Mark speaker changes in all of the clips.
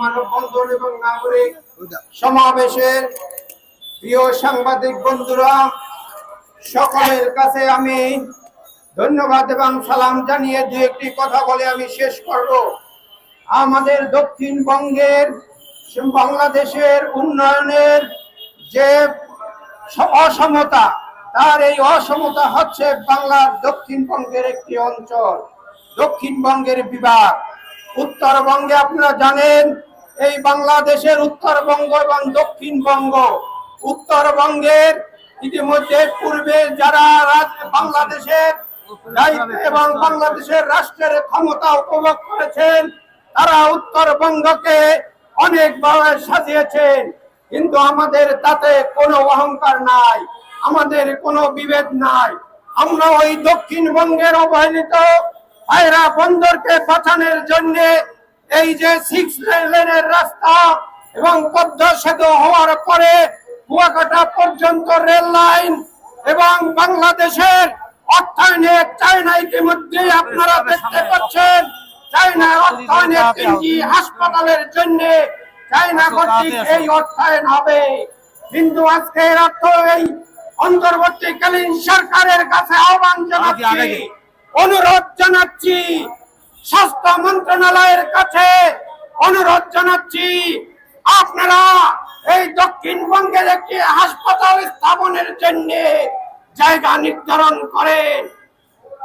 Speaker 1: মানববন্ধন এবং নাগরিক সমাবেশের প্রিয় সাংবাদিক বন্ধুরা, সকলের কাছে আমি ধন্যবাদ এবং সালাম জানিয়ে দু একটি কথা বলে আমি শেষ করব। আমাদের দক্ষিণবঙ্গের, বাংলাদেশের উন্নয়নের যে অসমতা, তার এই অসমতা হচ্ছে বাংলার দক্ষিণবঙ্গের একটি অঞ্চল, দক্ষিণবঙ্গের বিভাগ। উত্তরবঙ্গে আপনারা জানেন এই বাংলাদেশের উত্তরবঙ্গ এবং দক্ষিণবঙ্গ। উত্তরবঙ্গের ইতিমধ্যে পূর্বে যারা বাংলাদেশের দায়িত্ব এবং বাংলাদেশের রাষ্ট্রের ক্ষমতা উপভোগ করেছেন, তারা উত্তরবঙ্গকে অনেকভাবে সাজিয়েছেন। কিন্তু আমাদের তাতে কোনো অহংকার নাই, আমাদের কোনো বিভেদ নাই। আমরা ওই দক্ষিণবঙ্গের অবহেলিত পায়রা বন্দরকে বাঁচানোর জন্য এই যে সিক্স লেনের রাস্তা এবং পদ্মা সেতু হওয়ার পরে কুয়াকাটা পর্যন্ত রেল লাইন এবং বাংলাদেশের অর্থায়নে চায়না ইতিমধ্যে আপনারা দেখতে পাচ্ছেন চায়না অর্থায়নে তিনটি হাসপাতালের জন্য চায়না কর্তৃক এই অর্থায়ন হবে। কিন্তু আজকে এর অর্থ এই অন্তর্বর্তীকালীন সরকারের কাছে আহ্বান জানাচ্ছি অনুরোধ জানাচ্ছি স্বাস্থ্য মন্ত্রণালয়ের কাছে অনুরোধ জানাচ্ছি, আপনারা এই দক্ষিণবঙ্গের একটি হাসপাতাল স্থাপনের জন্য জায়গা নির্ধারণ করেন।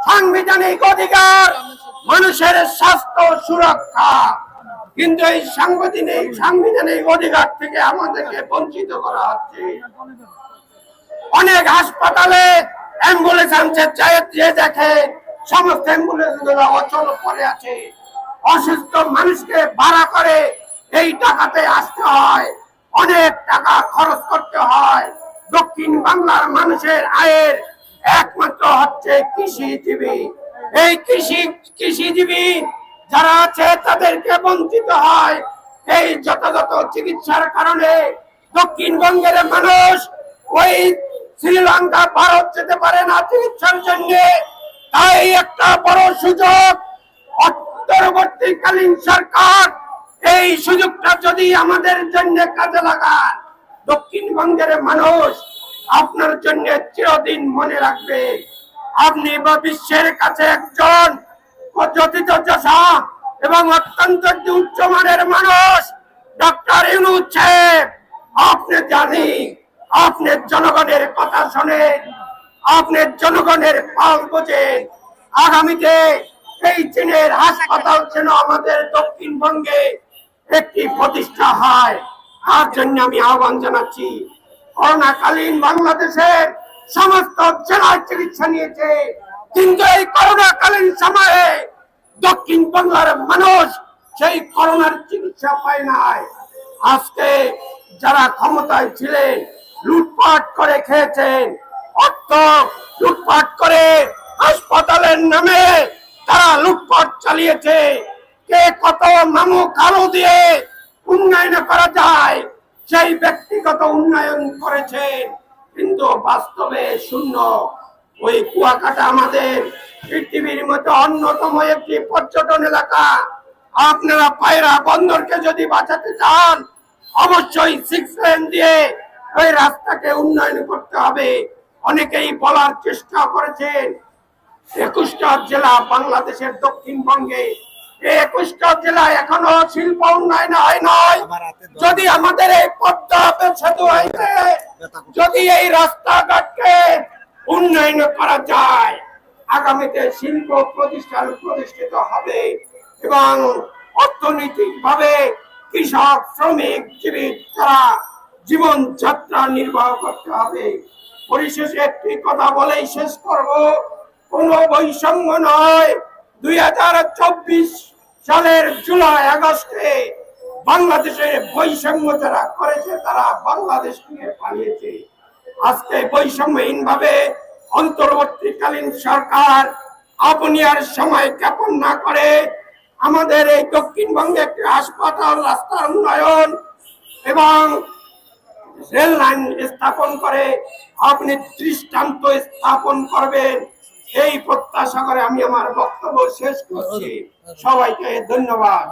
Speaker 1: সাংবিধানিক অধিকার মানুষের স্বাস্থ্য সুরক্ষা। কিন্তু এই সাংবিধানিক সাংবিধানিক অধিকার থেকে আমাদেরকে বঞ্চিত করা হচ্ছে। অনেক হাসপাতালে অ্যাম্বুলেন্স যায় যে দেখে সমস্ত অচল পড়ে আছে, অসুস্থ মানুষকে ভাড়া করে এই টাকাতে আসতে হয়। অনেক টাকা খরচ করতে হয়। দক্ষিণ বাংলার মানুষের আয়ের একমাত্র হচ্ছে কৃষিজীবী। এই কৃষি, কৃষিজীবী যারা আছে, তাদেরকে বঞ্চিত হয়। এই যথাযথ চিকিৎসার কারণে দক্ষিণবঙ্গের মানুষ ওই শ্রীলঙ্কা, ভারত যেতে পারে না চিকিৎসার জন্য। তাই একটা বড় সুযোগ। অন্তর্বর্তীকালীন সরকার এই সুযোগটা যদি আমাদের জন্য কাজে লাগান দক্ষিণবঙ্গের মানুষ আপনার জন্য চিরদিন মনে রাখবে, আপনি বা বিশ্বের কাছে একজন এবং অত্যন্ত উচ্চমানের মানুষ, ডক্টর ইউনুস আপনি জানি আপনি জনগণের কথা শুনে আপনি জনগণের পাল বোঝেন আগামীতে এই চীনের হাসপাতাল যেন আমাদের দক্ষিণবঙ্গে একটি প্রতিষ্ঠা হয়, তার জন্য আমি আহ্বান জানাচ্ছি। করোনাকালীন বাংলাদেশের সমস্ত জেলায় চিকিৎসা নিয়েছে, কিন্তু এই করোনাকালীন সময়ে দক্ষিণ বাংলার মানুষ সেই করোনার চিকিৎসা পায় নাই। আজকে যারা ক্ষমতায় ছিলেন, লুটপাট করে খেয়েছেন অর্থ লুটপাট করে হাসপাতালের নামে তারা লুটপাট চালিয়েছে। কে কত মামু কালো দিয়ে উন্নয়ন করা যায়, সেই ব্যক্তিগত উন্নয়ন করেছে। কিন্তু বাস্তবে শূন্য। ওই কুয়াকাটা আমাদের পৃথিবীর মতো অন্যতম একটি পর্যটন এলাকা। আপনারা পায়রা বন্দরকে যদি বাঁচাতে চান, অবশ্যই সিক্স লেন দিয়ে ওই রাস্তাকে উন্নয়ন করতে হবে। অনেকেই বলার চেষ্টা করেছেন, একুশটা জেলা বাংলাদেশের দক্ষিণবঙ্গে, একুশটা জেলা এখনও শিল্প উন্নয়ন হয় নাই। যদি আমাদের এই পদ্মা সেতু যদি এই রাস্তাঘাটকে উন্নয়ন করা যায়, আগামীতে শিল্প প্রতিষ্ঠান প্রতিষ্ঠিত হবে এবং অর্থনৈতিক ভাবে কৃষক, শ্রমিক, জীবিত তারা জীবনযাত্রা নির্বাহ করতে হবে। পরিশেষে একটি কথা বলেই শেষ করব। কোন বৈষম্য নয়। দুই সালের জুলাই, আগস্টে বাংলাদেশের বৈষম্য যারা করেছে, তারা বাংলাদেশ থেকে পালিয়েছে। আজকে বৈষম্যহীন ভাবে অন্তর্বর্তীকালীন সরকার আপনি আর সময় জ্ঞাপন না করে আমাদের এই দক্ষিণবঙ্গে একটি হাসপাতাল, রাস্তার উন্নয়ন এবং রেল লাইন স্থাপন করে আপনি দৃষ্টান্ত স্থাপন করবেন। এই প্রত্যাশা করে আমি আমার বক্তব্য শেষ করছি। সবাইকে ধন্যবাদ।